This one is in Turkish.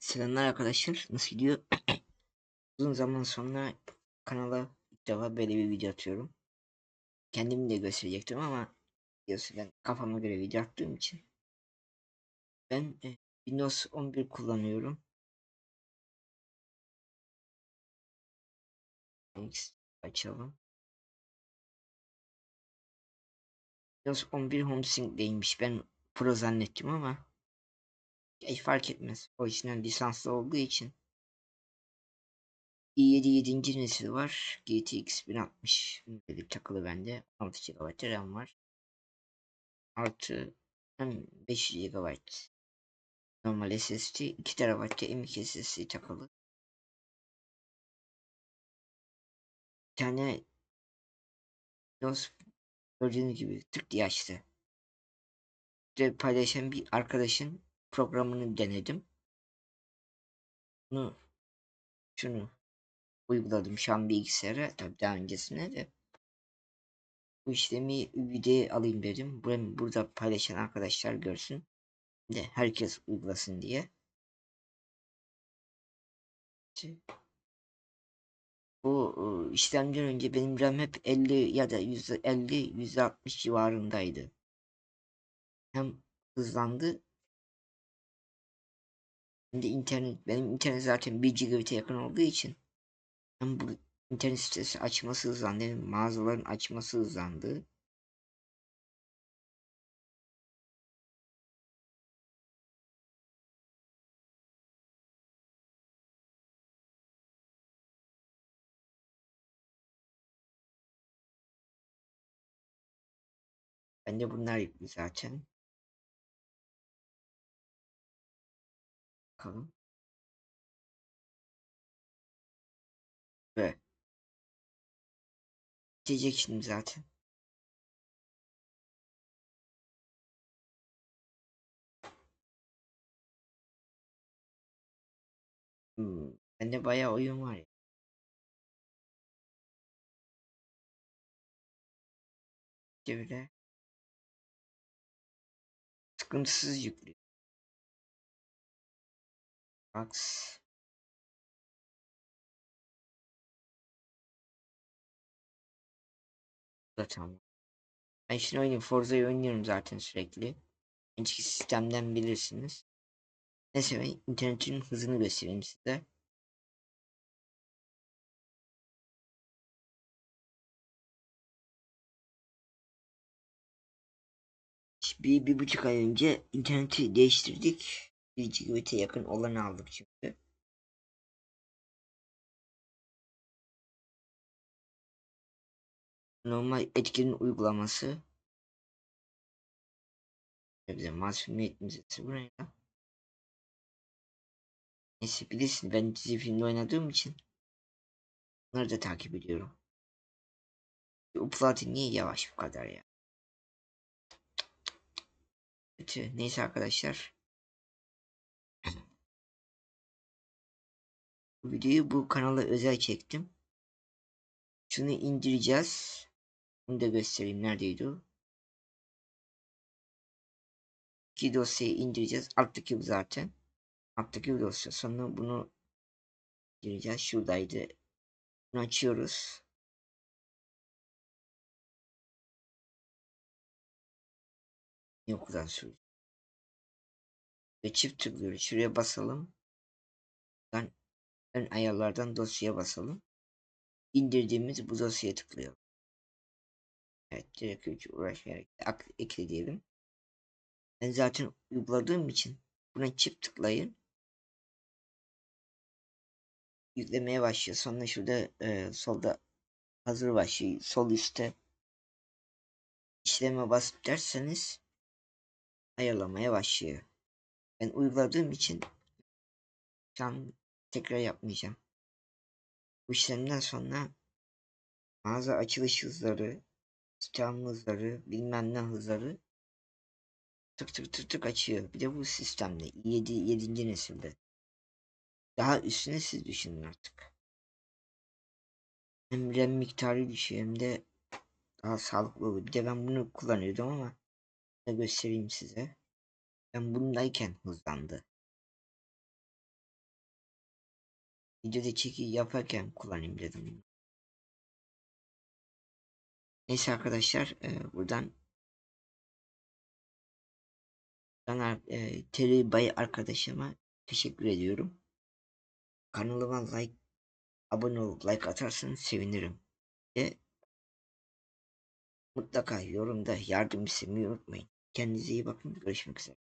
Selamlar arkadaşlar. Nasıl gidiyor? Uzun zaman sonra kanala ilk defa böyle bir video atıyorum. Kendimi de gösterecektim ama biliyorsun ben kafama göre video attığım için. Ben e, Windows 11 kullanıyorum. Açalım. Windows 11 HomeSync'deymiş. Ben Pro zannettim ama hiç fark etmez. Orijinal lisanslı olduğu için. i7 7. nesil var. GTX 1060 böyle takılı bende. 6 GB RAM var. Artı hem 500 GB normal SSD 2 TB M.2 SSD takılı. Bir tane Windows gördüğünüz gibi tık diye açtı. İşte paylaşan bir arkadaşın programını denedim. Bunu şunu uyguladım şu an bilgisayara tabi daha öncesine de bu işlemi videoya alayım dedim. Burada paylaşan arkadaşlar görsün de herkes uygulasın diye. Bu ıı, işlemden önce benim RAM hep 50 ya da 150 160 civarındaydı. Hem hızlandı hem de internet benim internet zaten 1 gigabit'e yakın olduğu için hem bu internet sitesi açması hızlandı. Yani mağazaların açması hızlandı. Bende bunlar yüklü zaten. 可能，对姐姐去哪去了。嗯，人家白要我用外。对不对？更自由的。Da tamam. Ben şimdi oyunu Forza'yı oynuyorum zaten sürekli. Önceki sistemden bilirsiniz. Neyse ben internetin hızını göstereyim size. Bir, bir buçuk ay önce interneti değiştirdik. 1 GB'e yakın olanı aldık çünkü. Normal etkinin uygulaması. Bize masumiyet müzesi bu ne ya? Neyse bilirsiniz ben dizi filmde oynadığım için bunları da takip ediyorum. Upload'ı niye yavaş bu kadar ya? Neyse arkadaşlar. Videoyu bu kanala özel çektim. Şunu indireceğiz. Bunu da göstereyim. Neredeydi o? İki dosyayı indireceğiz. Alttaki bu zaten. Alttaki bu dosya. Sonra bunu indireceğiz. Şuradaydı. Bunu açıyoruz. Yok kadar sürüyor. Ve çift tıklıyoruz. Şuraya basalım. Ben ön ayarlardan dosyaya basalım. İndirdiğimiz bu dosyaya tıklıyor. Evet direkt hiç uğraşmayarak ekle diyelim. Ben zaten uyguladığım için buna çift tıklayın. Yüklemeye başlıyor. Sonra şurada e, solda hazır başlıyor. Sol üstte işleme basıp derseniz ayarlamaya başlıyor. Ben uyguladığım için şu an tekrar yapmayacağım. Bu işlemden sonra mağaza açılış hızları, sistem hızları, bilmem ne hızları tık tık tık tık açıyor. Bir de bu sistemde 7 7. nesilde. Daha üstüne siz düşünün artık. Hem RAM miktarı düşüyor hem de daha sağlıklı oluyor. Bir de ben bunu kullanıyordum ama göstereyim size. Ben bundayken hızlandı. Videoda çeki yaparken kullanayım dedim. Neyse arkadaşlar e, buradan Caner e, Terry Bay arkadaşıma teşekkür ediyorum. Kanalıma like abone olup like atarsanız sevinirim. Ve mutlaka yorumda yardım istemeyi unutmayın. Kendinize iyi bakın. Görüşmek üzere.